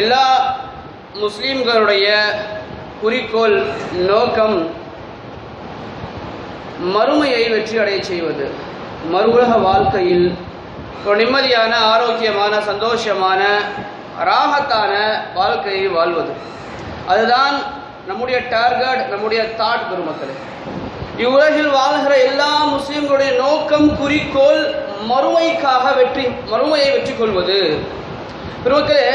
எல்லா முஸ்லீம்களுடைய குறிக்கோள் நோக்கம் மறுமையை வெற்றி அடைய செய்வது. மறு உலக வாழ்க்கையில் ஒரு நிம்மதியான ஆரோக்கியமான சந்தோஷமான ராகத்தான வாழ்க்கையை வாழ்வது. அதுதான் நம்முடைய டார்கெட் நம்முடைய தாட் பெருமக்களே. இவ்வுலகில் வாழ்கிற எல்லா முஸ்லீம்களுடைய நோக்கம் குறிக்கோள் மறுமைக்காக வெற்றி மறுமையை வெற்றி கொள்வது பெருமக்களே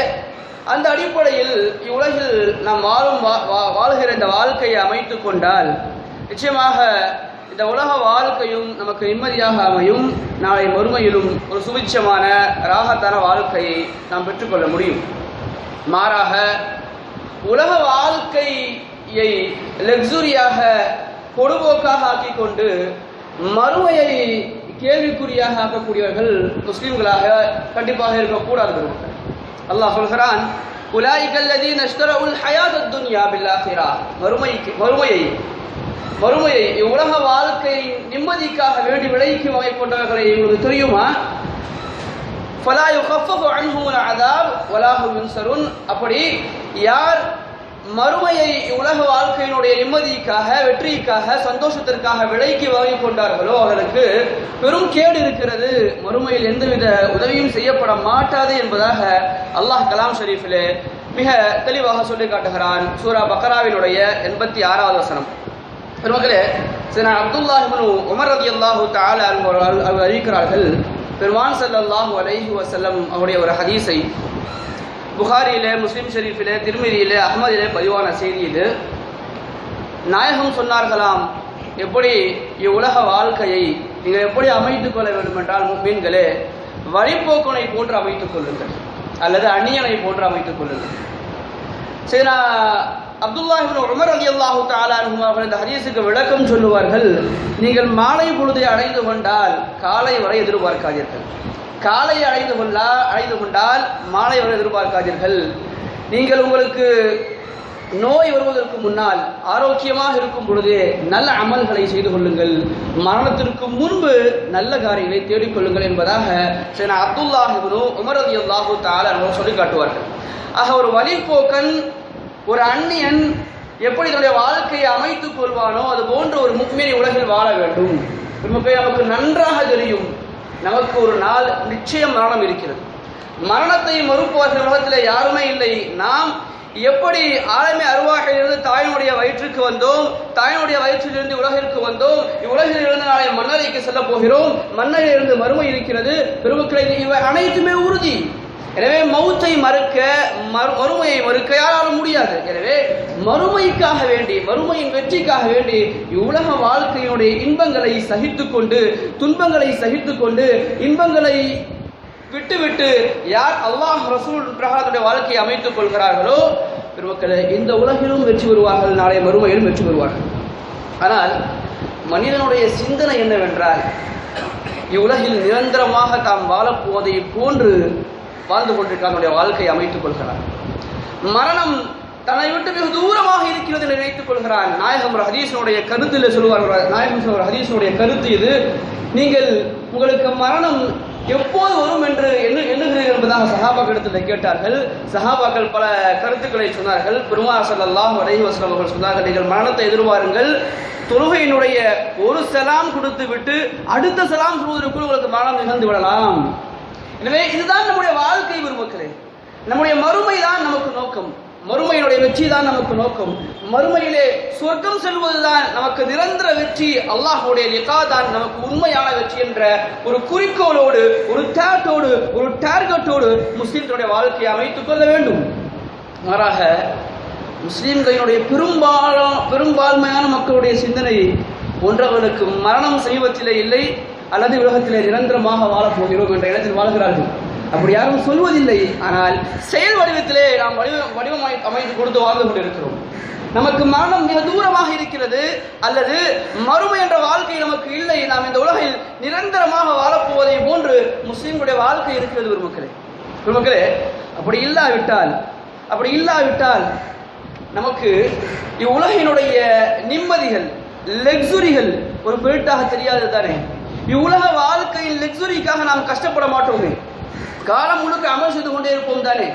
அந்த அடிப்படையில் இவ்வுலகில் நாம் வாழும் வா- வா- வாழ்கிற இந்த வாழ்க்கையை அமைத்து கொண்டால் நிச்சயமாக இந்த உலக வாழ்க்கையும் நமக்கு நிம்மதியாக அமையும். நாளை மறுமையிலும் ஒரு சுபிச்சமான ராகத்தான வாழ்க்கையை நாம் பெற்றுக்கொள்ள முடியும். மாறாக உலக வாழ்க்கையை லக்ஸுரியாக பொடுபோக்காக ஆக்கிக்கொண்டு மறுமையை கேள்விக்குறியாக ஆக்கக்கூடியவர்கள் முஸ்லீம்களாக கண்டிப்பாக இருக்கக்கூடாது. பெருமக்கள் அல்லாஹ் சொல்கிறான் உலாயிக الذين اشتروا الحياة الدنيا بالآخرة மறுமைக்கு மறுமையை மறுமையை உலக வாழ்க்கை நிம்மதிக்காக வேண்டி விலைக்கு வாங்கி கொண்டவர்களை உங்களுக்கு தெரியுமா ஃபலா யுகஃபஃபு அன்ஹும் அதாப் வலா ஹும் யுன்சருன் அப்படி யார் மறுமையை உலக வாழ்க்கையினுடைய நிம்மதிக்காக வெற்றிக்காக சந்தோஷத்திற்காக விலைக்கு வாங்கி கொண்டார்களோ அவர்களுக்கு பெரும் கேடு இருக்கிறது. மறுமையில் எந்தவித உதவியும் செய்யப்பட மாட்டாது என்பதாக அல்லாஹ் கலாம் ஷரீஃபிலே மிக தெளிவாக சொல்லி காட்டுகிறான். சூரா பக்கராவினுடைய எண்பத்தி ஆறாவது வசனம். பெருமக்களே சில அப்துல்லா உமர் ரலியல்லாஹு தஆலா தால அறிவிக்கிறார்கள் பெருமான் ஸல்லல்லாஹு அலைஹி வசல்லம் அவருடைய ஒரு ஹதீஸை புகாரியிலே முஸ்லீம் ஷெரீஃபிலே திருமதியிலே அஹ்மதிலே பதிவான செய்தி இது. நாயகம் சொன்னார்களாம் எப்படி இவ்வுலக வாழ்க்கையை நீங்கள் எப்படி அமைத்துக் கொள்ள வேண்டும் என்றால் மீன்களே வழிபோக்கனை போன்று அமைத்துக் கொள்ளுங்கள் அல்லது அந்நியனை போன்று அமைத்துக் கொள்ளுங்கள். சரி நான் இப்னு உமர் ரலியல்லாஹு தஆலா அன்ஹு இந்த ஹரீஸுக்கு விளக்கம் சொல்லுவார்கள் நீங்கள் மாலை பொழுதை அடைந்து கொண்டால் காலை வரை எதிர்பார்க்காதீர்கள். காலை அழைந்து கொள்ளா அழைந்து கொண்டால் மாலை வரை எதிர்பார்க்காதீர்கள். நீங்கள் உங்களுக்கு நோய் வருவதற்கு முன்னால் ஆரோக்கியமாக இருக்கும் பொழுதே நல்ல அமல்களை செய்து கொள்ளுங்கள். மரணத்திற்கு முன்பு நல்ல காரியங்களை தேடிக்கொள்ளுங்கள் என்பதாக சரி அப்துல்லாஹ் உமரதி அல்லாஹூ தால சொல்லி காட்டுவார்கள். ஆக ஒரு வழிப்போக்கன் ஒரு அந்நியன் எப்படி தன்னுடைய வாழ்க்கையை அமைத்துக் கொள்வானோ அது போன்ற ஒரு முக்மீனை உலகில் வாழ வேண்டும். நமக்கு நமக்கு நன்றாக தெரியும். நமக்கு ஒரு நாள் நிச்சயம் மரணம் இருக்கிறது. மரணத்தை மறுப்பவர்கள் உலகத்தில் யாருமே இல்லை. நாம் எப்படி ஆளுமை அருவாகையிலிருந்து தாயினுடைய வயிற்றுக்கு வந்தோம் தாயினுடைய வயிற்றிலிருந்து உலகிற்கு வந்தோம் இவ்வுலகில் இருந்து நாளை மன்னரைக்கு செல்ல போகிறோம் மன்னரிலிருந்து மறுமை இருக்கிறது. பெருமக்களை இவை அனைத்துமே உறுதி. எனவே மௌத்தை மறுக்க மறு மறுமையை மறுக்க யாராலும் முடியாது. எனவே மறுமைக்காக வேண்டி மறுமையின் வெற்றிக்காக வேண்டி இவ்வுலக வாழ்க்கையினுடைய இன்பங்களை சகித்து கொண்டு துன்பங்களை சகித்து கொண்டு இன்பங்களை விட்டுவிட்டு யார் அல்லாஹ் ரசூல் பிரகாரத்துடைய வாழ்க்கையை அமைத்துக் கொள்கிறார்களோ பெருமக்களே இந்த உலகிலும் வெற்றி பெறுவார்கள் நாளை மறுமையிலும் வெற்றி பெறுவார்கள். ஆனால் மனிதனுடைய சிந்தனை என்னவென்றால் இவ்வுலகில் நிரந்தரமாக தாம் வாழப்போவதை போன்று வாழ்ந்து கொண்டிருக்காருடைய வாழ்க்கையை அமைத்துக் கொள்கிறார். மரணம் தன்னை விட்டு மிக தூரமாக இருக்கிறது என்று நினைத்துக் கொள்கிறான் நாயகம் ஒரு கருத்தில் சொல்வார் நாயகம் ஒரு ஹதீஸனுடைய கருத்து இது. நீங்கள் உங்களுக்கு மரணம் எப்போது வரும் என்று எண்ணு எண்ணுகிறீர்கள் என்பதாக சஹாபாக்கள் கேட்டார்கள். சஹாபாக்கள் பல கருத்துக்களை சொன்னார்கள். பெருமாள் ஸல்லல்லாஹு அலைஹி அவர்கள் சொன்னார்கள் நீங்கள் மரணத்தை எதிர்பாருங்கள். தொழுகையினுடைய ஒரு செலாம் கொடுத்து விட்டு அடுத்த செலாம் சொல்வதற்குள் உங்களுக்கு மரணம் நிகழ்ந்து விடலாம். எனவே இதுதான் நம்முடைய வாழ்க்கை பெருமக்களே நம்முடைய மறுமை தான் நமக்கு நோக்கம். மறுமையினுடைய வெற்றி தான் நமக்கு நோக்கம். மறுமையிலே சொர்க்கம் செல்வதுதான் நமக்கு நிரந்தர வெற்றி. அல்லாஹுடைய லிகா தான் நமக்கு உண்மையான வெற்றி என்ற ஒரு குறிக்கோளோடு ஒரு தேட்டோடு ஒரு டார்கெட்டோடு முஸ்லிம்களுடைய வாழ்க்கையை அமைத்துக் கொள்ள வேண்டும். மாறாக முஸ்லிம்களினுடைய பெரும்பாலும் பெரும்பான்மையான மக்களுடைய சிந்தனை ஒன்றவர்களுக்கு மரணம் செய்வதிலே இல்லை. அல்லது உலகத்திலே நிரந்தரமாக வாழப்போகிறோம் என்ற இடத்தில் வாழ்கிறார்கள். அப்படி யாரும் சொல்வதில்லை. ஆனால் செயல் வடிவத்திலே நாம் வடிவ வடிவம் அமைத்து கொடுத்து வாழ்ந்து கொண்டிருக்கிறோம். நமக்கு மரணம் மிக தூரமாக இருக்கிறது. அல்லது மறுமை என்ற வாழ்க்கை நமக்கு இல்லை. நாம் இந்த உலகில் நிரந்தரமாக வாழப்போவதை போன்று முஸ்லீம்களுடைய வாழ்க்கை இருக்கிறது பெருமக்களே. பெருமக்களே அப்படி இல்லாவிட்டால் அப்படி இல்லாவிட்டால் நமக்கு இவ்வுலகினுடைய நிம்மதிகள் லக்ஸுரிகள் ஒரு பொருட்டாக தெரியாது தானே? இவ்வுலக வாழ்க்கையின் லக்ஸுரிக்காக நாம் கஷ்டப்பட மாட்டோமே. காலம் முழுக்க அமல் செய்து கொண்டே இருப்போம் தானே.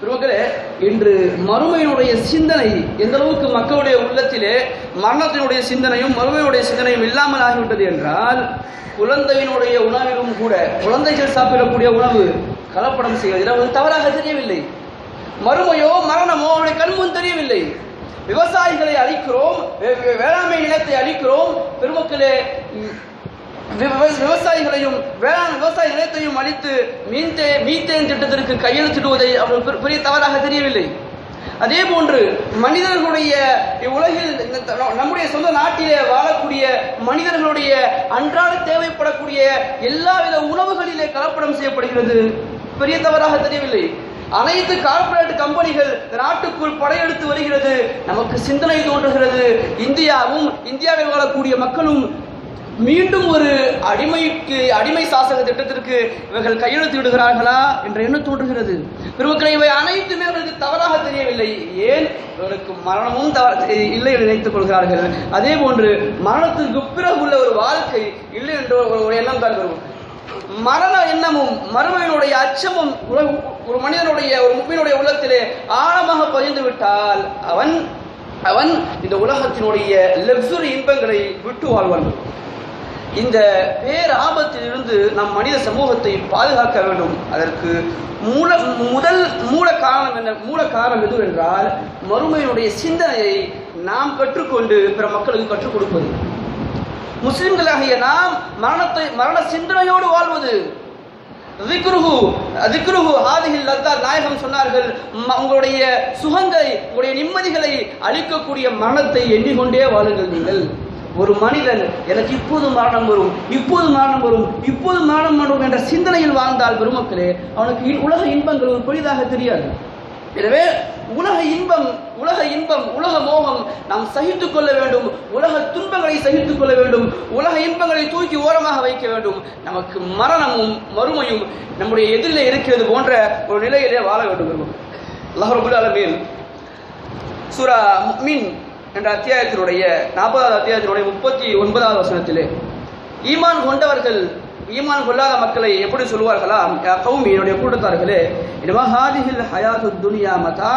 பெருமக்களே இன்று மறுமையினுடைய சிந்தனை எந்த அளவுக்கு மக்களுடைய உள்ளத்திலே மரணத்தினுடைய சிந்தனையும் மறுமையினுடைய சிந்தனையும் இல்லாமல் ஆகிவிட்டது என்றால் குழந்தையினுடைய உணவிலும் கூட குழந்தைகள் சாப்பிடக்கூடிய உணவு கலப்படம் செய்வதில் அவருக்கு தவறாக தெரியவில்லை. மறுமையோ மரணமோ அவருடைய கண்முன் தெரியவில்லை. விவசாயிகளை அழிக்கிறோம் வே- வே- வேளாண்மை நிலத்தை அழிக்கிறோம். பெருமக்களே விவசாயிகளையும் வேளாண் விவசாய நிலத்தையும் அழித்து மீன்தே மீத்தேன் திட்டத்திற்கு கையெழுத்திடுவதை அவர்கள் பெரிய தவறாக தெரியவில்லை. அதே போன்று மனிதர்களுடைய இவ்வுலகில் இந்த த- நம்முடைய சொந்த நாட்டிலே வாழக்கூடிய மனிதர்களுடைய அன்றாட தேவைப்படக்கூடிய எல்லாவித உணவுகளிலே கலப்படம் செய்யப்படுகிறது. பெரிய தவறாக தெரியவில்லை. அனைத்து கார்ப்பரேட் கம்பெனிகள் நாட்டுக்குள் படையெடுத்து வருகிறது. நமக்கு சிந்தனை தோன்றுகிறது. இந்தியாவும் இந்தியாவில் வாழக்கூடிய மக்களும் மீண்டும் ஒரு அடிமைக்கு அடிமை சாசக திட்டத்திற்கு இவர்கள் கையெழுத்து விடுகிறார்களா என்ற எண்ணம் தோன்றுகிறது. பெருமக்களை இவை அனைத்துமே அவர்களுக்கு தவறாக தெரியவில்லை. ஏன்? இவர்களுக்கு மரணமும் தவறு இல்லை என்று நினைத்துக் கொள்கிறார்கள். அதே போன்று மரணத்திற்கு பிறகு உள்ள ஒரு வாழ்க்கை இல்லை என்ற ஒரு எண்ணம் தான் வரும். மரண எண்ணமும் மறுமையினுடைய அச்சமும் உல- ஒரு மனிதனுடைய ஒரு முப்பினுடைய உள்ளத்திலே ஆழமாக பதிந்து விட்டால் அவன் அவன் இந்த உலகத்தினுடைய லக்ஸுரி இன்பங்களை விட்டு வாழ்வான். இந்த பேராபத்திலிருந்து நம் மனித சமூகத்தை பாதுகாக்க வேண்டும். அதற்கு மூல முதல் மூல காரணம் என்ன மூல காரணம் எது என்றால் மறுமையினுடைய சிந்தனையை நாம் கற்றுக்கொண்டு பிற மக்களுக்கு கற்றுக் கொடுப்பது. முஸ்லிம்களாகிய நாம் மரணத்தை மரண சிந்தனையோடு வாழ்வது. நாயகம் சொன்னார்கள் உங்களுடைய சுகங்களை உங்களுடைய நிம்மதிகளை அளிக்கக்கூடிய மரணத்தை எண்ணிக்கொண்டே வாழுங்கள் நீங்கள். ஒரு மனிதன் எனக்கு இப்போது மரணம் வரும் இப்போது மரணம் வரும் இப்போது மரணம் வரும் என்ற சிந்தனையில் வாழ்ந்தால் பெருமக்களே அவனுக்கு உலக இன்பங்கள் ஒரு பெரிதாக தெரியாது. எனவே உலக இன்பம் உலக இன்பம் உலக மோகம் நாம் சகித்துக் கொள்ள வேண்டும். உலக துன்பங்களை சகித்துக் கொள்ள வேண்டும். உலக இன்பங்களை தூக்கி ஓரமாக வைக்க வேண்டும். நமக்கு மரணமும் மறுமையும் நம்முடைய எதிரிலே இருக்கிறது போன்ற ஒரு நிலையிலே வாழ வேண்டும். பெருமக்களே. அல்லாஹ் ரபுல் ஆலமீன். சூரா மீன் என்ற அத்தியாயத்தினுடைய நாற்பதாவது அத்தியாயத்தினுடைய முப்பத்தி ஒன்பதாவது வசனத்திலே ஈமான் கொண்டவர்கள் ஈமான் கொள்ளாத மக்களை எப்படி சொல்வார்களா யா என்னுடைய கூட்டத்தார்களே இனிமா ஹாதிஹில் ஹயாத்து துனியா மதா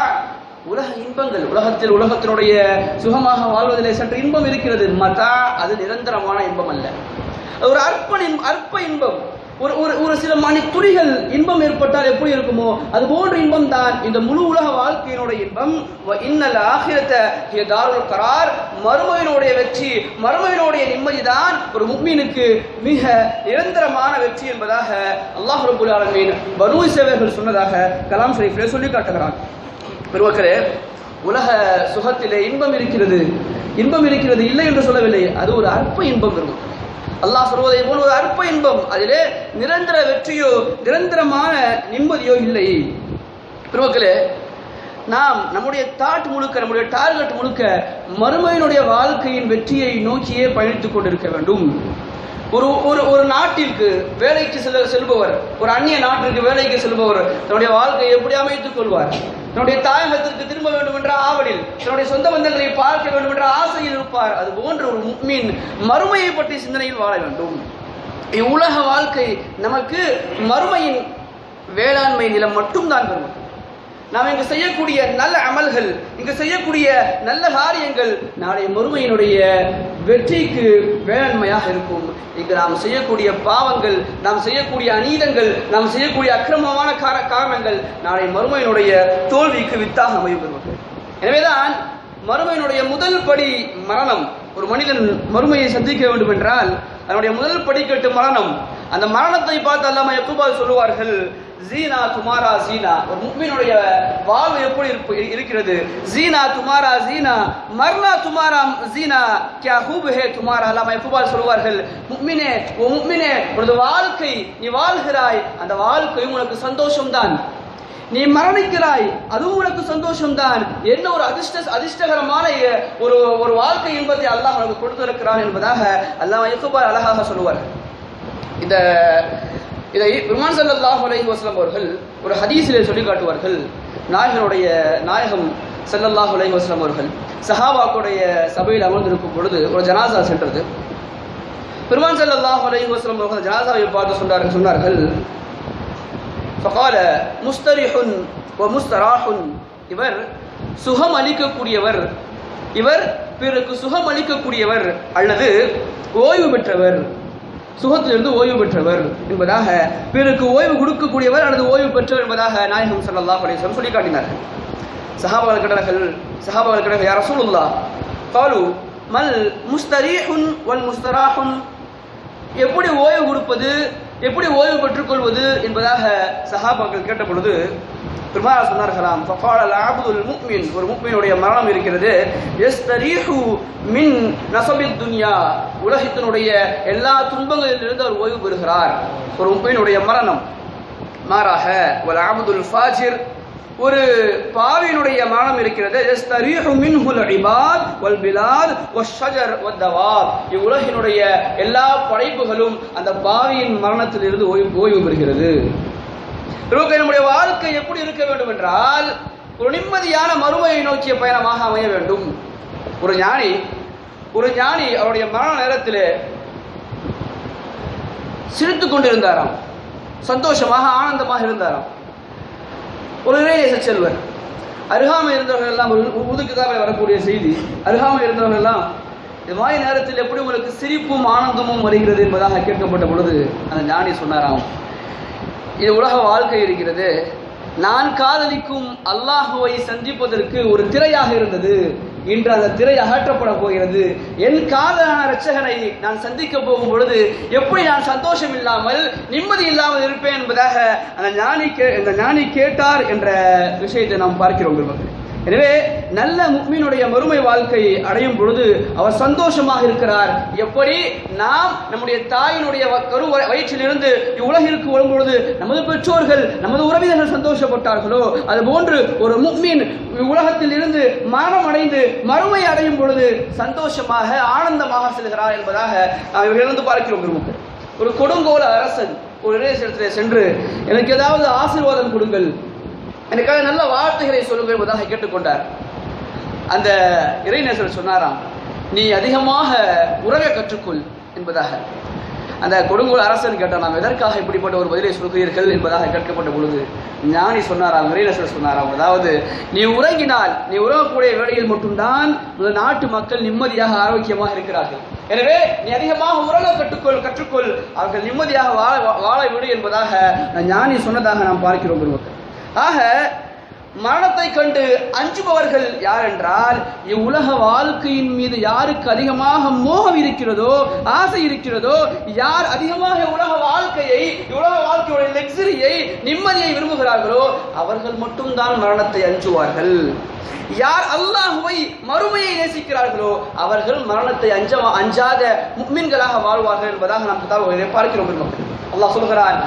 உலக இன்பங்கள் உலகத்தில் உலகத்தினுடைய சுகமாக வாழ்வதிலே சற்று இன்பம் இருக்கிறது. மதா அது நிரந்தரமான இன்பம் அல்ல அது ஒரு அற்ப இன்பம் அற்ப இன்பம். ஒரு ஒரு ஒரு சில மணி துளிகள் இன்பம் ஏற்பட்டால் எப்படி இருக்குமோ அது போன்ற இன்பம் தான் இந்த முழு உலக வாழ்க்கையினுடைய இன்பம். வ இன்னல் ஆகிரத்தை தாருள் கரார் மறுமையினுடைய வெற்றி மறுமையினுடைய நிம்மதி தான் ஒரு முக்மீனுக்கு மிக நிரந்தரமான வெற்றி என்பதாக அல்லாஹ் ரபுல் ஆலமீன் பனு சேவர்கள் சொன்னதாக கலாம் ஷரீஃபிலே சொல்லி காட்டுகிறான். பெருமக்களே உலக சுகத்திலே இன்பம் இருக்கிறது. இன்பம் இருக்கிறது இல்லை என்று சொல்லவில்லை. அது ஒரு அற்ப இன்பம் இருக்கும் அல்லாஹ் சொல்வதை போல் ஒரு அற்ப இன்பம். அதிலே நிரந்தர வெற்றியோ நிரந்தரமான நிம்மதியோ இல்லை. பெருமக்களே நாம் நம்முடைய தாட் முழுக்க நம்முடைய டார்கெட் முழுக்க மறுமையினுடைய வாழ்க்கையின் வெற்றியை நோக்கியே பயணித்துக் கொண்டிருக்க வேண்டும். ஒரு ஒரு ஒரு நாட்டிற்கு வேலைக்கு செல்ல செல்பவர் ஒரு அந்நிய நாட்டிற்கு வேலைக்கு செல்பவர் தன்னுடைய வாழ்க்கையை எப்படி அமைத்துக் கொள்வார்? தன்னுடைய தாயகத்திற்கு திரும்ப வேண்டும் என்ற ஆவலில் தன்னுடைய சொந்த பந்தங்களை பார்க்க வேண்டும் என்ற ஆசையில் இருப்பார். அது போன்ற ஒரு மீன் மறுமையை பற்றிய சிந்தனையில் வாழ வேண்டும். இவ்வுலக வாழ்க்கை நமக்கு மறுமையின் வேளாண்மை நிலம் மட்டும்தான் பெறும் நாம் இங்கு செய்யக்கூடிய நல்ல அமல்கள் இங்கு செய்யக்கூடிய நல்ல காரியங்கள் நாளை மறுமையினுடைய வெற்றிக்கு வேளாண்மையாக இருக்கும். இங்கு நாம் செய்யக்கூடிய பாவங்கள் நாம் செய்யக்கூடிய அநீதங்கள் நாம் செய்யக்கூடிய அக்கிரமமான கார காரணங்கள் நாளை மறுமையினுடைய தோல்விக்கு வித்தாக அமையும் எனவேதான் மறுமையினுடைய முதல் படி மரணம். ஒரு மனிதன் மறுமையை சந்திக்க வேண்டும் என்றால் அதனுடைய முதல் படிக்கட்டு மரணம். அந்த மரணத்தை பார்த்து அல்லாம எக்குபால் சொல்லுவார்கள் ஜீனா துமாரா ஜீனா. ஒரு முக்மீனுடைய வாழ்வு எப்படி இருப்பு இருக்கிறது? ஜீனா துமாரா ஜீனா மர்னா துமாரா ஜீனா கியா ஹூப் ஹே துமாரா. அல்லாம எக்குபால் சொல்லுவார்கள் முக்மினே ஓ முக்மினே உனது வாழ்க்கை நீ வாழ்கிறாய் அந்த வாழ்க்கை உனக்கு சந்தோஷம்தான். நீ மரணிக்கிறாய் அதுவும் உனக்கு சந்தோஷம்தான். என்ன ஒரு அதிர்ஷ்ட அதிர்ஷ்டகரமான ஒரு ஒரு வாழ்க்கை என்பதை அல்லாஹ் உனக்கு கொடுத்திருக்கிறான் என்பதாக அல்லாஹ் யக்குபார் அழகாக சொல்லுவார் இந்த இதை பெருமான் ஸல்லல்லாஹு அலஹி வஸ்லம் அவர்கள் ஒரு ஹதீஸிலே சொல்லி காட்டுவார்கள். நாயகனுடைய நாயகம் ஸல்லல்லாஹு அலஹி வஸ்லம் அவர்கள் சஹாபாக்குடைய சபையில் அமர்ந்திருக்கும் பொழுது ஒரு ஜனாசா சென்றது. பெருமான் ஸல்லல்லாஹு அலஹி வஸ்லம் அவர்கள் ஜனாசாவை பார்த்து சொன்னார்கள் சொன்னார்கள். ஃபகால முஸ்தரிஹுன் வ முஸ்தராஹுன். இவர் சுகம் அளிக்கக்கூடியவர். இவர் பிறருக்கு சுகம் அளிக்கக்கூடியவர் அல்லது ஓய்வு பெற்றவர். சுகத்திலிருந்து ஓய்வு பெற்றவர் என்பதாக பிறருக்கு ஓய்வு கொடுக்கக்கூடியவர் அல்லது ஓய்வு பெற்றவர் என்பதாக நாயகம் சல்லா அலைஹி சொல்லி காட்டினார்கள். சஹாபாக்கள் கிடர்கள் சஹாபாக்கள் கிடர்கள் யார் ரசூலுல்லா காலு மல் முஸ்தரீஹுன் வல் முஸ்தராஹுன் எப்படி ஓய்வு கொடுப்பது எப்படி ஓய்வு பெற்றுக்கொள்வது என்பதாக சஹாபாக்கள் கேட்ட பொழுது பெருமாள் சொன்னார்களாம் ஃபகால அல் முக்மின். ஒரு முக்மினுடைய மரணம் இருக்கிறது. எஸ் தரீஹு மின் நசபில் துன்யா. உலகத்தினுடைய எல்லா துன்பங்களிலிருந்து அவர் ஓய்வு பெறுகிறார். ஒரு முக்மினுடைய மரணம். மாறாக ஒரு அபுதுல் ஃபாஜிர். ஒரு பாவியினுடைய மரணம் இருக்கிறது. எஸ்தரீஹு மின்ஹுல் இபாத் வல் பிலாத் வஷ்ஷஜர் வத்தவாப் இவ்வுலகினுடைய எல்லா படைப்புகளும் அந்த பாவியின் மரணத்திலிருந்து ஓய்வு ஓய்வு பெறுகிறது. நமக்கு நம்முடைய வாழ்க்கை எப்படி இருக்க வேண்டும் என்றால் ஒரு நிம்மதியான மறுமையை நோக்கிய பயணமாக அமைய வேண்டும். ஒரு ஞானி ஒரு ஞானி அவருடைய மரண நேரத்தில் சிரித்து கொண்டிருந்தாராம். சந்தோஷமாக ஆனந்தமாக இருந்தாராம். ஒரு இளைய செல்வர் அருகாமை இருந்தவர்கள் எல்லாம் ஒரு வரக்கூடிய செய்தி அருகாமை இருந்தவர்கள் எல்லாம் இந்த மாதிரி நேரத்தில் எப்படி உங்களுக்கு சிரிப்பும் ஆனந்தமும் வருகிறது என்பதாக கேட்கப்பட்ட பொழுது அந்த ஞானி சொன்னாராம். இது உலக வாழ்க்கை இருக்கிறது. நான் காதலிக்கும் அல்லாஹுவை சந்திப்பதற்கு ஒரு திரையாக இருந்தது. இன்று அந்த திரை அகற்றப்பட போகிறது. என் காதலான ரட்சகனை நான் சந்திக்க போகும் பொழுது எப்படி நான் சந்தோஷம் இல்லாமல் நிம்மதி இல்லாமல் இருப்பேன் என்பதாக அந்த ஞானி கே அந்த ஞானி கேட்டார் என்ற விஷயத்தை நாம் பார்க்கிறோம் மக்கள் எனவே நல்ல முக்மீனுடைய மறுமை வாழ்க்கை அடையும் பொழுது அவர் சந்தோஷமாக இருக்கிறார். எப்படி? நாம் நம்முடைய தாயினுடைய வ- கரு வயிற்றிலிருந்து இவ்வுலகிற்கு வரும் பொழுது நமது பெற்றோர்கள் நமது உறவினர்கள் சந்தோஷப்பட்டார்களோ? அதுபோன்று ஒரு முக்மீன் உலகத்தில் இருந்து மரணம் அடைந்து மறுமை அடையும் பொழுது சந்தோஷமாக ஆனந்தமாக செல்கிறார் என்பதாக இவர்களிருந்து பார்க்கிறோம் ஒரு கொடுங்கோல அரசன் ஒரு இடத்திலே சென்று எனக்கு ஏதாவது ஆசீர்வாதம் கொடுங்கள். எனக்காக நல்ல வார்த்தைகளை சொல்லுங்கள் என்பதாக கேட்டுக்கொண்டார். அந்த இறைநேசர் சொன்னாராம் நீ அதிகமாக உறக கற்றுக்கொள் என்பதாக. அந்த கொடுங்கோல் அரசன் கேட்டான் நாம் எதற்காக இப்படிப்பட்ட ஒரு பதிலை சொல்கிறீர்கள்? என்பதாக கேட்கப்பட்ட பொழுது ஞானி சொன்னாராம் இறைநேசர் சொன்னாராம் அதாவது நீ உறங்கினால் நீ உறங்கக்கூடிய வேளையில் மட்டும்தான் இந்த நாட்டு மக்கள் நிம்மதியாக ஆரோக்கியமாக இருக்கிறார்கள். எனவே நீ அதிகமாக உறங்க கற்றுக்கொள் கற்றுக்கொள். அவர்கள் நிம்மதியாக வாழ வாழ விடு என்பதாக ஞானி சொன்னதாக நாம் பார்க்கிறோம் பெருமக்கள் ஆக மரணத்தை கண்டு அஞ்சுபவர்கள் யார் என்றால் இவ்வுலக வாழ்க்கையின் மீது யாருக்கு அதிகமாக மோகம் இருக்கிறதோ ஆசை இருக்கிறதோ யார் அதிகமாக உலக வாழ்க்கையை உலக வாழ்க்கையுடைய லெக்ஸரியை நிம்மதியை விரும்புகிறார்களோ அவர்கள் மட்டும்தான் மரணத்தை அஞ்சுவார்கள். யார் அல்லாஹுவை மறுமையை நேசிக்கிறார்களோ அவர்கள் மரணத்தை அஞ்ச அஞ்சாத முக்மின்களாக வாழ்வார்கள் என்பதாக நாம் பார்க்கிறோம் அல்லாஹ் சொல்கிறான்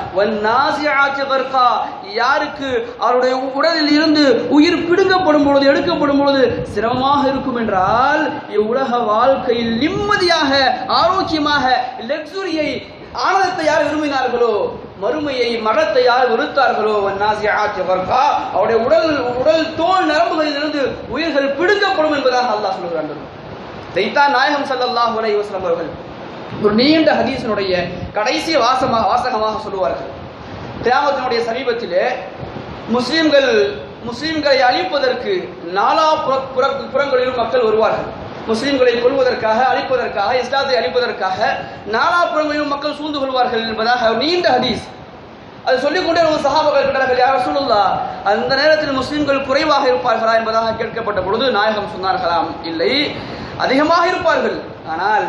யாருக்கு? அவருடைய உடலில் இருந்து உயிர் பிடுங்கப்படும் பொழுது எடுக்கப்படும் பொழுது சிரமமாக இருக்கும் என்றால் இவ்வுலக வாழ்க்கையில் நிம்மதியாக ஆரோக்கியமாக லக்ஸுரியை ஆனந்தத்தை யார் விரும்பினார்களோ மறுமையை மரத்தை யார் வெறுத்தார்களோ வன்னாசிஆத்தி அவருடைய உடல் உடல் தோல் நரம்புகளில் இருந்து உயிர்கள் பிடுங்கப்படும் என்பதாக அல்லாஹ் சொல்லுகிறார்கள் இதைத்தான் நாயகம் சல்லாஹ் அலைஹி அவர்கள் ஒரு நீண்ட ஹதீசனுடைய கடைசி வாசமாக வாசகமாக சொல்லுவார்கள். கிராமத்தினுடைய சமீபத்திலே முஸ்லீம்கள் முஸ்லீம்களை அழிப்பதற்கு நாலா புற புற- புறங்களிலும் மக்கள் வருவார்கள். முஸ்லீம்களை கொள்வதற்காக அழிப்பதற்காக இஸ்லாத்தை அழிப்பதற்காக நாலா புறங்களிலும் மக்கள் சூழ்ந்து கொள்வார்கள் என்பதாக நீண்ட ஹதீஸ். அது சொல்லிக்கொண்டே ஒரு சகாபர்கள் கேட்டார்கள் யார் அந்த நேரத்தில் முஸ்லீம்கள் குறைவாக இருப்பார்களா என்பதாக கேட்கப்பட்ட பொழுது நாயகம் சொன்னார்களாம் இல்லை. அதிகமாக இருப்பார்கள். ஆனால்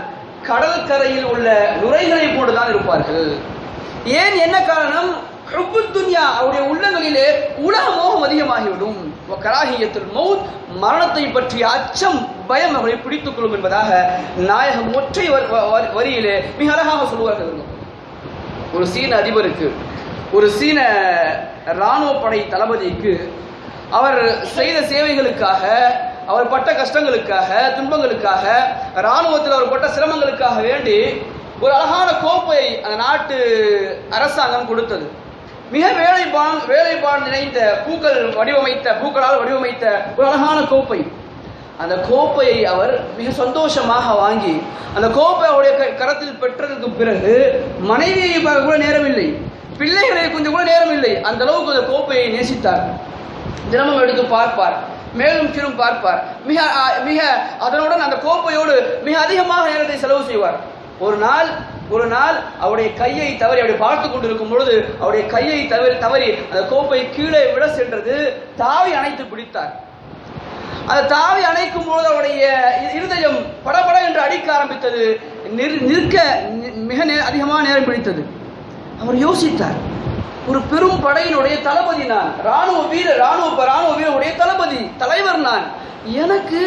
கடல் கரையில் உள்ள நுரைகளை போன்றுதான் இருப்பார்கள். ஏன் என்ன காரணம்? ஹுப்பு துன்யா அவருடைய உள்ளங்களிலே உலக மோகம் அதிகமாகிவிடும். கராகியத்தில் மௌத் மரணத்தை பற்றிய அச்சம் பயம் அவரை பிடித்துக் கொள்ளும் என்பதாக நாயகம் ஒற்றை வரி- வரி- வரியிலே மிக அழகாக சொல்லுவார்கள். ஒரு சீன அதிபருக்கு ஒரு சீன இராணுவ படை தளபதிக்கு அவர் செய்த சேவைகளுக்காக அவர் பட்ட கஷ்டங்களுக்காக துன்பங்களுக்காக இராணுவத்தில் அவர் பட்ட சிரமங்களுக்காக வேண்டி ஒரு அழகான கோப்பை அந்த நாட்டு அரசாங்கம் கொடுத்தது. மிக வேலைப்பான் வேலைப்பான் நினைத்த பூக்கள் வடிவமைத்த பூக்களால் வடிவமைத்த ஒரு அழகான கோப்பை. அந்த கோப்பையை அவர் மிக சந்தோஷமாக வாங்கி அந்த கோப்பை அவருடைய க- கரத்தில் பெற்றதற்கு பிறகு மனைவியை கூட நேரமில்லை. பிள்ளைகளை கொஞ்சம் கூட நேரம் இல்லை அந்த அளவுக்கு அந்த கோப்பையை நேசித்தார். தினமும் எடுத்து பார்ப்பார். மேலும் கீழும் பார்ப்பார். மிக அ, மிக அதனுடன் அந்த கோப்பையோடு மிக அதிகமாக நேரத்தை செலவு செய்வார். ஒரு நாள் ஒரு நாள் அவருடைய கையை தவறி அப்படி பார்த்து கொண்டிருக்கும் பொழுது அவருடைய கையை தவறி தவறி அந்த கோப்பை கீழே விட சென்றது தாவி அணைத்து பிடித்தார். அந்த தாவி அணைக்கும் பொழுது அவருடைய இருதயம் படபட என்று அடிக்க ஆரம்பித்தது. நிற்க நி- மிக நே- அதிகமான நேரம் பிடித்தது. அவர் யோசித்தார். ஒரு பெரும் படையினுடைய தளபதி நான். ராணுவ வீரர் ராணுவ ராணுவ வீரருடைய தளபதி தலைவர் நான். எனக்கு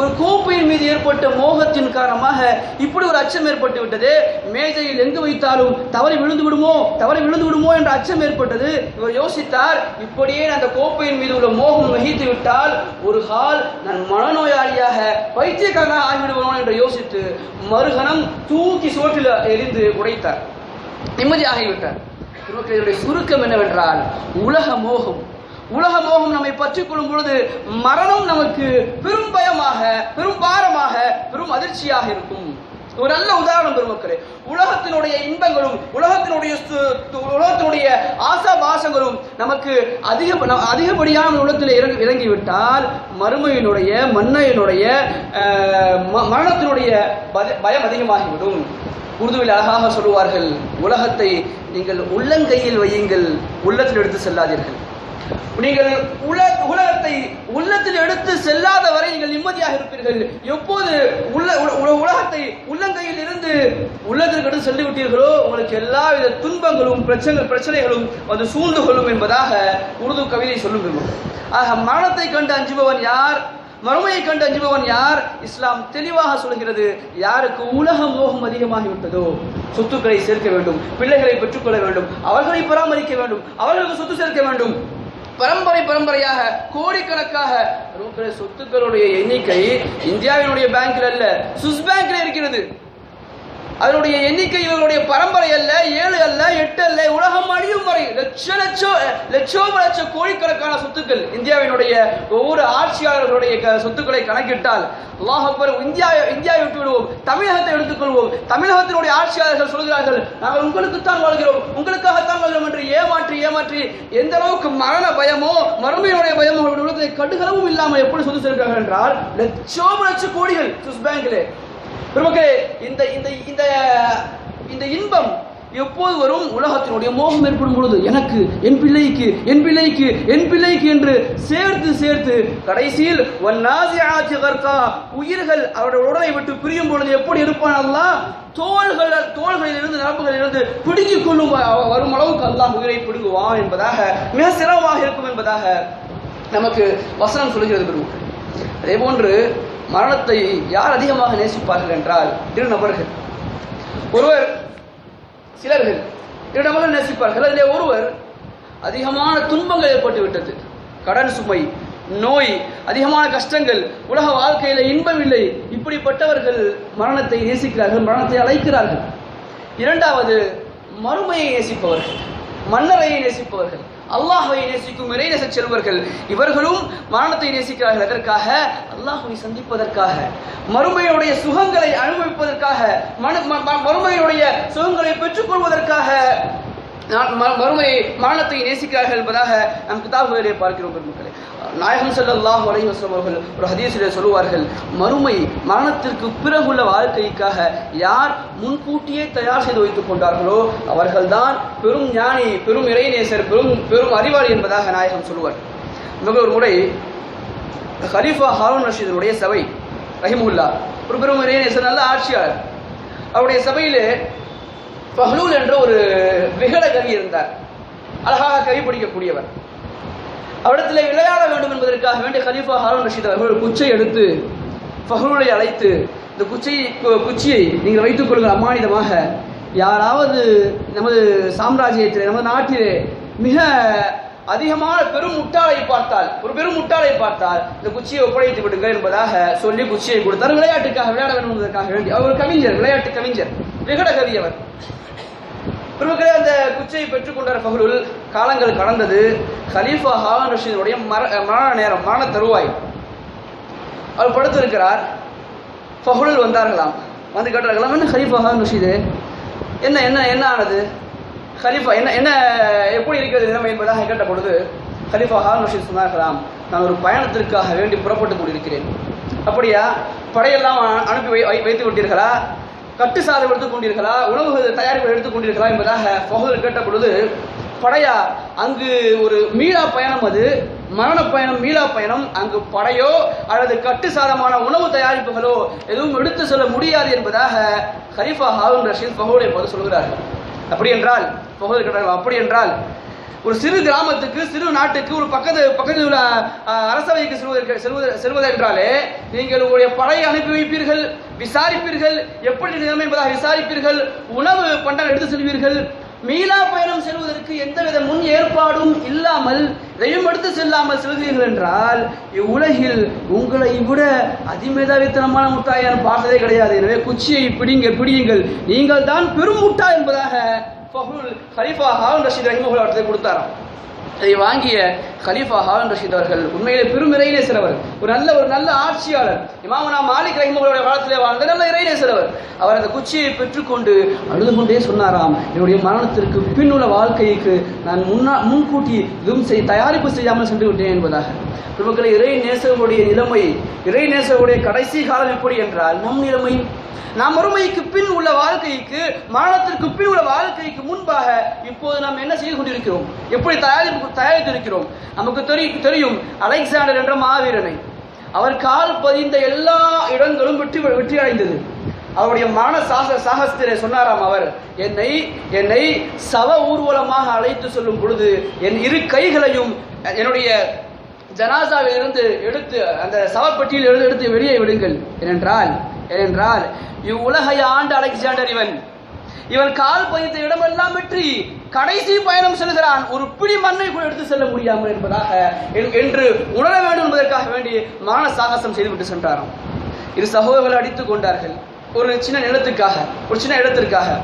ஒரு கோப்பையின் மீது ஏற்பட்ட மோகத்தின் காரணமாக இப்படி ஒரு அச்சம் ஏற்பட்டு விட்டது. மேஜையில் எங்கு வைத்தாலும் தவறி விழுந்து விடுமோ தவறி விழுந்து விடுமோ என்ற அச்சம் ஏற்பட்டது. இவர் யோசித்தார் இப்படியே அந்த கோப்பையின் மீது உள்ள மோகம் வகித்து விட்டால் ஒரு கால் நான் மனநோயாளியாக பைத்தியக்காரனாக ஆகிவிடுவானோ என்று யோசித்து மறுகணம் தூக்கி சோற்றில் எரிந்து உடைத்தார். நிம்மதியாகிவிட்டார். நமக்கு சுருக்கம் என்னவென்றால் உலக மோகம் உலக மோகம் நம்மை பற்றி கொள்ளும் பொழுது மரணம் நமக்கு பெரும் பயமாக பெரும் பாரமாக பெரும் அதிர்ச்சியாக இருக்கும். ஒரு நல்ல உதாரணம் பெருமக்களே. உலகத்தினுடைய இன்பங்களும் உலகத்தினுடைய சு- உலகத்தினுடைய ஆசா பாசங்களும் நமக்கு அதிக அதிகப்படியான உலகத்தில் இறங்கி இறங்கிவிட்டால் மறுமையினுடைய மன்னையினுடைய அஹ், ம- மரணத்தினுடைய பத- பயம் அதிகமாகிவிடும். உருதுவில் அழகாக சொல்லுவார்கள் உலகத்தை நீங்கள் உள்ளங்கையில் வையுங்கள் உள்ளத்தில் எடுத்து செல்லாதீர்கள். நீங்கள் உல உலகத்தை உள்ளத்தில் எடுத்து செல்லாத வரை நீங்கள் நிம்மதியாக இருப்பீர்கள். எப்போது உள்ள உலகத்தை உள்ளங்கையில் இருந்து உள்ளத்திற்கு எடுத்து சென்று விட்டீர்களோ உங்களுக்கு எல்லா வித துன்பங்களும் பிரச்சனை பிரச்சனைகளும் வந்து சூழ்ந்து கொள்ளும் என்பதாக உருது கவிதை சொல்லும் ஆக மரணத்தை கண்டு அஞ்சுபவன் யார்? மறுமையை கண்டு அஞ்சுபவன் யார்? இஸ்லாம் தெளிவாக சொல்கிறது யாருக்கு உலக மோகம் அதிகமாகிவிட்டதோ? சொத்துக்களை சேர்க்க வேண்டும் பிள்ளைகளை பெற்றுக்கொள்ள வேண்டும் அவர்களை பராமரிக்க வேண்டும் அவர்களுக்கு சொத்து சேர்க்க வேண்டும். பரம்பரை பரம்பரையாக கோடிக்கணக்காக ரூபாய் சொத்துக்களுடைய எண்ணிக்கை இந்தியாவினுடைய பேங்க்ல அல்ல சுவிஸ் பேங்க்ல இருக்கிறது. அதனுடைய எண்ணிக்கை இவர்களுடைய பரம்பரை அல்ல ஏழு அல்ல எட்டு அல்ல உலகம் அழியும் வரை லட்ச லட்சம் லட்சோப லட்ச கோடிக்கணக்கான சொத்துக்கள் இந்தியாவினுடைய ஒவ்வொரு ஆட்சியாளர்களுடைய க- சொத்துக்களை கணக்கிட்டால் அல்லாஹ் அக்பர் இந்தியா இந்தியாவை விட்டு விடுவோம் தமிழகத்தை எடுத்துக்கொள்வோம் தமிழகத்தினுடைய ஆட்சியாளர்கள் சொல்கிறார்கள் நாங்கள் உங்களுக்குத்தான் வாழ்கிறோம் உங்களுக்காகத்தான் வாழ்கிறோம் என்று ஏமாற்றி ஏமாற்றி எந்த அளவுக்கு மரண பயமோ மறுமையினுடைய பயமோ அவருடைய கடுகளவும் இல்லாமல் எப்படி சொத்து சேர்க்கிறார்கள் என்றால் லட்சோப லட்ச கோடிகள் சுவிஸ் பேங்கிலே பெருமக்களே இந்த இந்த இந்த இந்த இன்பம் எப்போது வரும்? உலகத்தினுடைய மோகம் ஏற்படும் பொழுது. எனக்கு என் பிள்ளைக்கு என் பிள்ளைக்கு என் பிள்ளைக்கு என்று சேர்த்து சேர்த்து கடைசியில் உயிர்கள் அவருடைய உடலை விட்டு பிரியும் பொழுது எப்படி இருப்பான் அல்லாஹ் தோள்கள் தோள்களிலிருந்து இருந்து பிடுங்கிக் கொள்ளும் வரும் அளவுக்கு அல்லாஹ் உயிரை பிடுங்குவான் என்பதாக மிக சிரமமாக இருக்கும் என்பதாக நமக்கு வசனம் சொல்கிறது பெருமக்கள் அதே போன்று மரணத்தை யார் அதிகமாக நேசிப்பார்கள் என்றால் இரு நபர்கள் ஒருவர் சிலர்கள் இரு நபர்கள் நேசிப்பார்கள். அதிலே ஒருவர் அதிகமான துன்பங்கள் ஏற்பட்டு விட்டது. கடன் சுமை நோய் அதிகமான கஷ்டங்கள் உலக வாழ்க்கையில இன்பம் இல்லை. இப்படிப்பட்டவர்கள் மரணத்தை நேசிக்கிறார்கள் மரணத்தை அழைக்கிறார்கள். இரண்டாவது மறுமையை நேசிப்பவர்கள் மன்னரையை நேசிப்பவர்கள். அல்லாஹுவை நேசிக்கும் இறைநேச செல்வர்கள் இவர்களும் மரணத்தை நேசிக்கிறார்கள். எதற்காக அல்லாஹுவை சந்திப்பதற்காக மறுமையுடைய சுகங்களை அனுபவிப்பதற்காக மறுமையுடைய சுகங்களை பெற்றுக்கொள்வதற்காக நான் ம- மறுமை மரணத்தை நேசிக்கிறார்கள் என்பதாக நம் கிதாபுகளிலே பார்க்கிறோம் பெருமக்களே. நாயகம் ஸல்லல்லாஹு அலைஹி வஸல்லம் அவர்கள் ஒரு ஹதீசிலே சொல்லுவார்கள் மறுமை மரணத்திற்கு பிறகுள்ள வாழ்க்கைக்காக யார் முன்கூட்டியே தயார் செய்து வைத்துக் கொண்டார்களோ அவர்கள்தான் பெரும் ஞானி பெரும் இறைநேசர் பெரும் பெரும் அறிவாளி என்பதாக நாயகம் சொல்லுவார். இவர்கள் ஒரு முறை ஹலீஃபா ஹாரூன் ரஷீதனுடைய சபை ரஹிமுல்லா ஒரு பெரும் இறைநேசர் நல்ல ஆட்சியாளர். அவருடைய சபையிலே பஹ்லூல் என்ற ஒரு விகட கவி இருந்தார். அழகாக கவி பிடிக்கக்கூடியவர். அவரிடத்தில் விளையாட வேண்டும் என்பதற்காக வேண்டிய கலீஃபா ஹாரூன் ரஷீத் அவர்கள் குச்சை எடுத்து ஃபஹ்லூலை அழைத்து இந்த குச்சையை கு- குச்சியை நீங்கள் வைத்துக் கொள்ளுங்கள் அம்மானிதமாக யாராவது நமது சாம்ராஜ்யத்தில் நமது நாட்டிலே மிக அதிகமான பெரும் முட்டாளை பார்த்தால் ஒரு பெரும் முட்டாளை பார்த்தால் இந்த குச்சியை ஒப்படைத்து விடுங்கள் என்பதாக சொல்லி குச்சியை கொடுத்தார். விளையாட்டுக்காக விளையாட வேண்டும் என்பதற்காக வேண்டி. அவர் ஒரு கவிஞர் விளையாட்டு கவிஞர் விகட கவி அவர். பிறகு அந்த குச்சியை பெற்றுக்கொண்டார் ஃபஹ்லுல் காலங்கள் கடந்தது. கலீஃபா ஹாரன் ரஷீதுடைய மர மரண நேரம் மரண தருவாய். அவர் படுத்திருக்கிறார். ஃபஹ்லுல் வந்தார்களாம். வந்து கேட்டார்களாம் என்ன ஹலீஃபா ஹாரன் ரஷீது? என்ன என்ன என்ன ஆனது? ஹலீஃபா என்ன என்ன எப்படி இருக்கிறது நிலைமை என்பதாக கேட்ட பொழுது ஹலீஃபா ஹாரன் ரஷீத் சொன்னார்களாம் நான் ஒரு பயணத்திற்காக வேண்டி புறப்பட்டு கொண்டிருக்கிறேன். அப்படியா? படையெல்லாம் அனுப்பி வை வை- வைத்து விட்டீர்களா கட்டு சாதம் எடுத்துக்கொண்டீர்களா உணவுகள் தயாரிப்பு எடுத்துக் என்பதாக பகல் கேட்ட பொழுது படையா அங்கு ஒரு மீளா பயணம் அது மரண பயணம் மீளா பயணம் அங்கு படையோ அல்லது கட்டு சாதமான உணவு தயாரிப்புகளோ எதுவும் எடுத்து செல்ல முடியாது என்பதாக ஹரிஃபா ஹாரூன் ரஷீத் பகோலை போது சொல்கிறார்கள். அப்படி என்றால் பகோல் கேட்டார்கள் அப்படி என்றால் ஒரு சிறு கிராமத்துக்கு சிறு நாட்டுக்கு ஒரு பக்கத்து பக்கத்தில் உள்ள அரசவைக்கு செல்வதற்கு செல்வது செல்வதென்றாலே நீங்கள் உங்களுடைய படையை அனுப்பி வைப்பீர்கள் விசாரிப்பீர்கள் எப்படி நிலைமை என்பதாக விசாரிப்பீர்கள் உணவு பண்டம் எடுத்து செல்வீர்கள் மீளா பயணம் செல்வதற்கு எந்தவித முன் ஏற்பாடும் இல்லாமல் இதையும் எடுத்து செல்லாமல் செல்கிறீர்கள் என்றால் இவ்வுலகில் உங்களை விட அதிமேதாவித்தனமான முட்டாய் பார்த்ததே கிடையாது. எனவே குச்சியை பிடிங்க பிடியுங்கள். நீங்கள் தான் பெரும் முட்டாய் என்பதாக ஃபஹுல் ஹலீஃபா ஹாரன் ரஷீத் ரஹிமஹுல் இடத்தை கொடுத்தாராம். இதை வாங்கிய கலீஃபா ஹாரன் ரஷீத் அவர்கள் உண்மையிலே பெரும் இறையிலே அவர் ஒரு நல்ல ஒரு நல்ல ஆட்சியாளர். இமாமனா மாலிக் ரஹிமகளுடைய காலத்திலே வாழ்ந்த நல்ல இறையிலே சிறவர். அவர் அந்த குச்சியை பெற்றுக்கொண்டு அழுது கொண்டே சொன்னாராம் என்னுடைய மரணத்திற்கு பின்னுள்ள வாழ்க்கைக்கு நான் முன்னா முன்கூட்டி இதுவும் செய் தயாரிப்பு செய்யாமல் சென்று விட்டேன் என்பதாக. நமக்கு இறை நேசருடைய நிலைமை இறை நேசருடைய கடைசி காலம் எப்படி என்றால் நம் நிலைமை நாம் மறுமைக்கு பின் உள்ள வாழ்க்கைக்கு மரணத்திற்கு பின் உள்ள வாழ்க்கைக்கு முன்பாக இப்போது நாம் என்ன செய்து கொண்டிருக்கிறோம்? எப்படி தயாரிப்பு தயாரித்திருக்கிறோம்? நமக்கு தெரியும் தெரியும் அலெக்சாண்டர் என்ற மாவீரனை. அவர் கால் பதிந்த எல்லா இடங்களும் வெற்றி வெற்றி அடைந்தது. அவருடைய மன சாக சாகசத்திலே சொன்னாராம் அவர் என்னை என்னை சவ ஊர்வலமாக அழைத்து சொல்லும் பொழுது என் இரு கைகளையும் என்னுடைய ஜனாசாவில் இருந்து எடுத்து அந்த சவப்பட்டியில் இருந்து எடுத்து வெளியே விடுங்கள். ஏனென்றால் ஏனென்றால் இவ்வுலகை ஆண்டு அலெக்சாண்டர் இவன். இவன் கால் பதித்த இடமெல்லாம் வெற்றி கடைசி பயணம் செல்கிறான். ஒரு பிடி மண்ணை கூட எடுத்து செல்ல முடியாமல் என்பதாக என்- என்று உணர வேண்டும் என்பதற்காக வேண்டி மான சாகசம் செய்துவிட்டு சென்றாராம். இரு சகோதரர்கள் அடித்துக் கொண்டார்கள். ஒரு சின்ன நிலத்துக்காக ஒரு சின்ன இடத்திற்காக.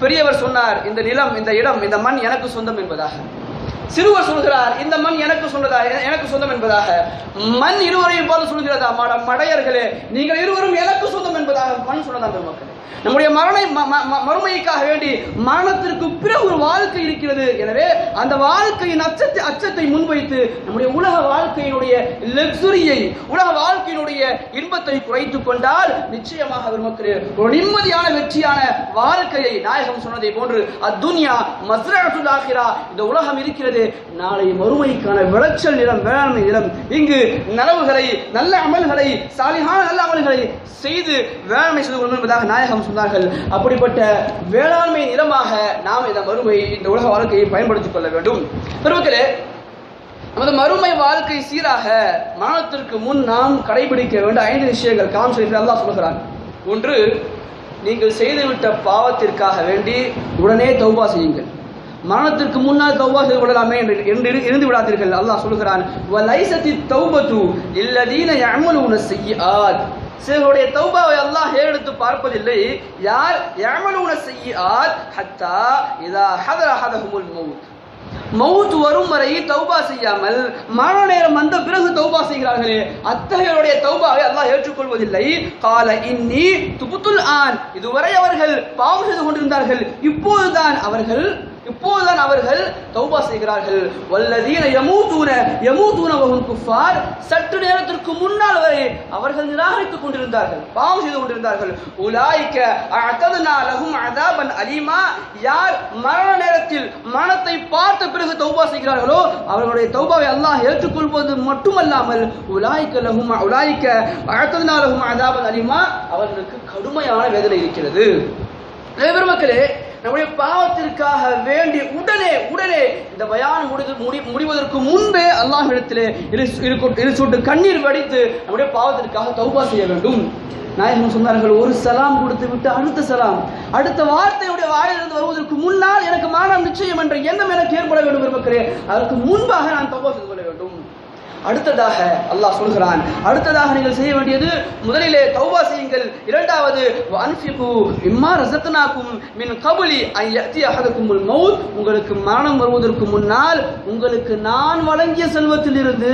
பெரியவர் சொன்னார் இந்த நிலம் இந்த இடம் இந்த மண் எனக்கு சொந்தம் என்பதாக. சிறுவர் சொல்கிறார் இந்த மண் எனக்கு சொன்னதா எனக்கு சொந்தம் என்பதாக. மண் இருவரையும் போல சொல்கிறதா மட மடையர்களே நீங்கள் இருவரும் எனக்கு சொந்தம் என்பதாக மண் சொன்னதா பெருமக்களே நம்முடைய மரணை மறுமைக்காக வேண்டி மரணத்திற்கு பிறகு ஒரு வாழ்க்கை இருக்கிறது. எனவே அந்த வாழ்க்கையின் அச்சத்தை அச்சத்தை முன்வைத்து நம்முடைய உலக வாழ்க்கையினுடைய லக்ஸுரியை உலக வாழ்க்கையினுடைய இன்பத்தை குறைத்துக் கொண்டால் நிச்சயமாக பெருமக்களே ஒரு நிம்மதியான வெற்றியான வாழ்க்கையை நாயகம் சொன்னதை போன்று அத்துன்யா மஸ்ரஅத்துல் இந்த உலகம் இருக்கிறது. நாளை மறுமைக்கான விளைச்சல் நிலம் வேளாண்மை நிலம் இங்கு நனவுகளை நல்ல அமல்களை சாலிகான நல்ல அமல்களை செய்து வேளாண்மை செய்து கொள்ளும் என்பதாக நாயகம் சொன்னார்கள். அப்படிப்பட்ட வேளாண்மை நிலமாக நாம் இந்த மறுமை இந்த உலக வாழ்க்கையை பயன்படுத்திக் கொள்ள வேண்டும். பெருமக்களே நமது மறுமை வாழ்க்கை சீராக மரணத்திற்கு முன் நாம் கடைபிடிக்க வேண்டிய ஐந்து விஷயங்கள் காம் ஷரீஃபில் அல்லாஹ் சொல்கிறான் ஒன்று நீங்கள் செய்துவிட்ட பாவத்திற்காக வேண்டி உடனே தௌபா செய்யுங்கள். மரணத்திற்கு முன்னால் தௌபா செய்து கொள்ளலாமே என்று என்று இருந்து விடாதீர்கள். அல்லாஹ் சொல்கிறான் சிலருடைய தௌபாவை அல்லாஹ் ஏறெடுத்து பார்ப்பதில்லை. யார்? யஅமலூன செய்யார் ஹத்தா இதா ஹதர அஹதஹுமுல் மௌத். மவுத் வரும் வரை தௌபா செய்யாமல் மரண நேரம் வந்த பிறகு தௌபா செய்கிறார்களே. அத்தகையோருடைய தௌபாவை அல்லாஹ் ஏற்றுக்கொள்வதில்லை. கால இன்னி துபுத்துல் ஆன். இதுவரை அவர்கள் பாவம் செய்து கொண்டிருந்தார்கள். இப்போதுதான் அவர்கள் இப்போதுதான் அவர்கள் தௌபா செய்கிறார்கள். வல்லதீன யமூதூன யமூதூன வஹும் குஃபார். சற்று நேரத்திற்கு முன்னால் வரை அவர்கள் நிராகரித்துக் கொண்டிருந்தார்கள் பாவம் செய்து கொண்டிருந்தார்கள். உலாய்க்க அகதனா லகும் அதாபன் அலீமா. யார் மரண நேரத்தில் மனத்தை பார்த்த பிறகு தௌபா செய்கிறார்களோ அவர்களுடைய தௌபாவை அல்லாஹ் ஏற்றுக்கொள்வது மட்டுமல்லாமல் உலாய்க்க லகும் உலாய்க்க அகதனா லகும் அதாபன் அலிமா. அவர்களுக்கு கடுமையான வேதனை இருக்கிறது. பெருமக்களே நம்முடைய பாவத்திற்காக வேண்டி உடனே உடனே இந்த பயான் முடிது முடி முடிவதற்கு முன்பே அல்லாஹ்விடத்திலே இரு இரு சொட்டு கண்ணீர் வடித்து நம்முடைய பாவத்திற்காக தௌபா செய்ய வேண்டும். நாயகம் சொன்னார்கள் ஒரு சலாம் கொடுத்து விட்டு அடுத்த சலாம். அடுத்த வார்த்தையுடைய வாயிலிருந்து வருவதற்கு முன்னால் எனக்கு மானம் நிச்சயம் என்ற எண்ணம் எனக்கு ஏற்பட வேண்டும் பெருமக்களே. அதற்கு முன்பாக நான் தௌபா செய்து கொள்ள வேண்டும். அடுத்ததாக அல்லாஹ் சொல்கிறான். அடுத்ததாக நீங்கள் செய்ய வேண்டியது முதலிலே தௌபா செய்யுங்கள். இரண்டாவது அன்ஃபிகு இம்மா ரசத்னாக்கும் மின் கபுலி ஐயத்தி மவுத் மௌத். உங்களுக்கு மரணம் வருவதற்கு முன்னால் உங்களுக்கு நான் வழங்கிய செல்வத்தில் இருந்து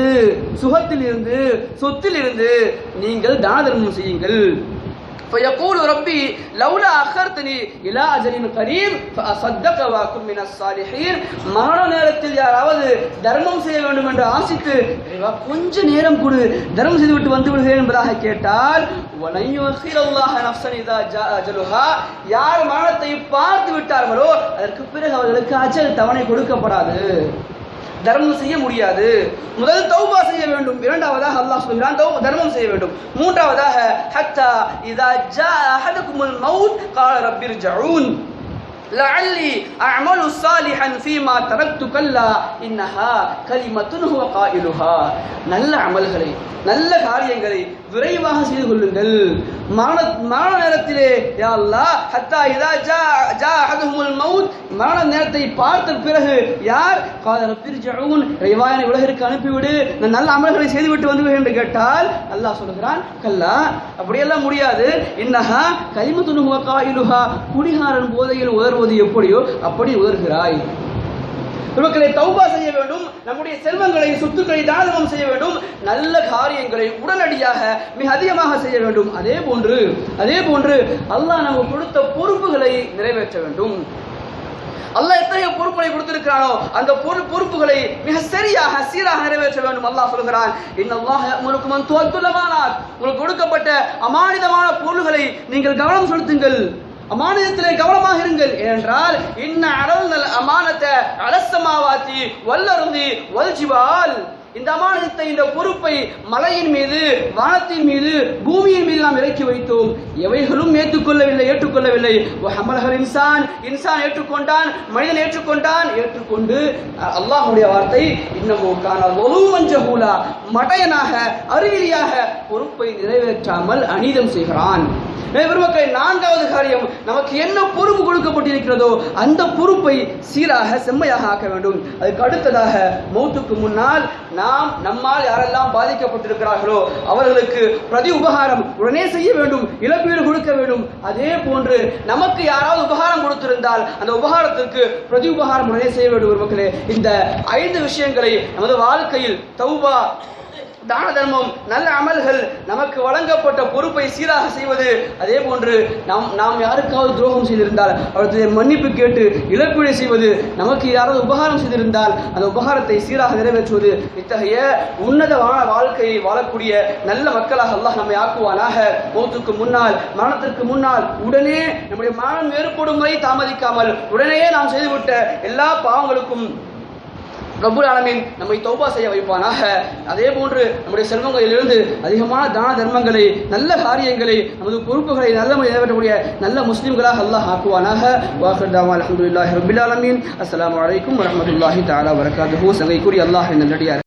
சுகத்தில் இருந்து நீங்கள் தான தர்மம் செய்யுங்கள். فيقول ربي لولا أخرتني إلى أجل قريب فأصدق وأكن من الصالحين மரண நேரத்தில் யாராவது தர்மம் செய்ய வேண்டும் என்று ஆசித்து இறைவா கொஞ்ச நேரம் கொடு தர்மம் செய்து விட்டு வந்து விடுகிறேன் என்பதாக கேட்டால் وَلَنْ يُؤَخِّرَ اللَّهَ نَفْسًا إِذَا جَاءَ أَجَلُهَا யார் மரணத்தை பார்த்து விட்டார்களோ அதற்கு பிறகு அவர்களுக்கு அஜல் தவணை கொடுக்கப்படாது தர்மம் செய்ய முடியாது. முதல் தௌபா செய்ய வேண்டும். இரண்டாவதாக அல்லாஹ் சொல்கிறான் தௌ தர்மம் செய்ய வேண்டும். மூன்றாவதாக ஹத்தா இதா ஜா அஹதுக்குமுல் மவுத் கால ரப்பிர் ஜவுன். லஅல்லி அஅமலு சாலிஹன் ஃபீமா தரக்து கல்லா இன்னஹா கலிமத்துன் ஹுவ காயிலுஹா. நல்ல அமல்களை நல்ல காரியங்களை விரைவாக செய்து கொள்ளுங்கள். மரண மரண நேரத்திலே யா அல்லாஹ் ஹத்தா இதா ஜா ஜா அஹதுஹுல் மவுத் மரண நேரத்தை பார்த்த பிறகு யார்? காதல ரப்பிர் ஜஊன் இறைவாயனை உலகிற்கு அனுப்பிவிடு. நான் நல்ல அமல்களை செய்துவிட்டு வந்து என்று கேட்டால் அல்லாஹ் சொல்லுகிறான் கல்லா அப்படியெல்லாம் முடியாது. என்னஹா கலிமத்துனு ஹுவ குடிகாரன் போதையில் உதர்வது எப்படியோ அப்படி உதர்கிறாய் இவர்களை தௌபா செய்ய வேண்டும். நம்முடைய செல்வங்களை சொத்துக்களை தானதம் செய்ய வேண்டும். நல்ல காரியங்களை உடனடியாக மிக அதிகமாக செய்ய வேண்டும். அதே போன்று அதே போன்று அல்லாஹ் நமக்கு கொடுத்த பொறுப்புகளை நிறைவேற்ற வேண்டும். அல்லாஹ் எத்தகைய பொறுப்புகளை கொடுத்திருக்கிறானோ அந்த பொறு பொறுப்புகளை மிக சரியாக சீராக நிறைவேற்ற வேண்டும் அல்லாஹ் சொல்கிறான். இன்னல்லாஹ் உங்களுக்கு மன் உங்களுக்கு கொடுக்கப்பட்ட அமானிதமான பொருள்களை நீங்கள் கவனம் செலுத்துங்கள். அமானத்திலே கவனமாக இருங்கள். ஏனென்றால் இன்ன அரல்நல் அமானத்தை அலசமாவாத்தி வல்லருந்தி வல்ஜிவால். இந்த அமானத்தை இந்த பொறுப்பை மலையின் மீது வானத்தின் மீது பூமியின் மீது நாம் இறக்கி வைத்தோம். எவைகளும் ஏற்றுக்கொள்ளவில்லை ஏற்றுக்கொள்ளவில்லை. ஹமலகல் இன்சான் இன்சான் ஏற்றுக்கொண்டான் மனிதன் ஏற்றுக்கொண்டான். ஏற்றுக்கொண்டு அல்லாஹுடைய வார்த்தை இன்னமும் காண ஒழு மடையனாக அறிவிலியாக பொறுப்பை நிறைவேற்றாமல் அநீதம் செய்கிறான். பெருமக்களே நான்காவது காரியம் நமக்கு என்ன பொறுப்பு கொடுக்கப்பட்டிருக்கிறதோ அந்த பொறுப்பை சீராக செம்மையாக ஆக்க வேண்டும். அதுக்கு அடுத்ததாக மௌத்துக்கு முன்னால் நாம் நம்மால் யாரெல்லாம் பாதிக்கப்பட்டிருக்கிறார்களோ அவர்களுக்கு பிரதி உபகாரம் உடனே செய்ய வேண்டும் இழப்பீடு கொடுக்க வேண்டும். அதே போன்று நமக்கு யாராவது உபகாரம் கொடுத்திருந்தால் அந்த உபகாரத்திற்கு பிரதி உபகாரம் உடனே செய்ய வேண்டும் மக்களே இந்த ஐந்து விஷயங்களை நமது வாழ்க்கையில் தௌபா தான தர்மம் நல்ல அமல்கள் நமக்கு வழங்கப்பட்ட பொறுப்பை சீராக செய்வது. அதே போன்று நாம் நாம் யாருக்காவது துரோகம் செய்திருந்தால் அவரது மன்னிப்பு கேட்டு இழப்பீடு செய்வது நமக்கு யாராவது உபகாரம் செய்திருந்தால் அந்த உபகாரத்தை சீராக நிறைவேற்றுவது இத்தகைய உன்னதமான வாழ்க்கையை வாழக்கூடிய நல்ல மக்களாக அல்லாஹ் நம்மை ஆக்குவானாக. மௌத்துக்கு முன்னால் மரணத்திற்கு முன்னால் உடனே நம்முடைய மரணம் வேறுபடும் வரை தாமதிக்காமல் உடனே நாம் செய்துவிட்ட எல்லா பாவங்களுக்கும் ரபுல் ஆலமீன் நம்மை தௌபா செய்ய வைப்பானாக. அதே போன்று நம்முடைய செல்வங்களிலிருந்து அதிகமான தான தர்மங்களை நல்ல காரியங்களை நமது பொறுப்புகளை நல்ல முறையில் நிறைவேற்றக்கூடிய நல்ல முஸ்லிம்களாக அல்லாஹ் ஆக்குவானாக. வாஹர் அலமதுல்லாஹி ரபுல் ஆலமீன். அஸ்ஸலாமு அலைக்கும் தாலா தஆலா சங்கை சங்கைக்குரிய அல்லாஹ் நல்லடியார்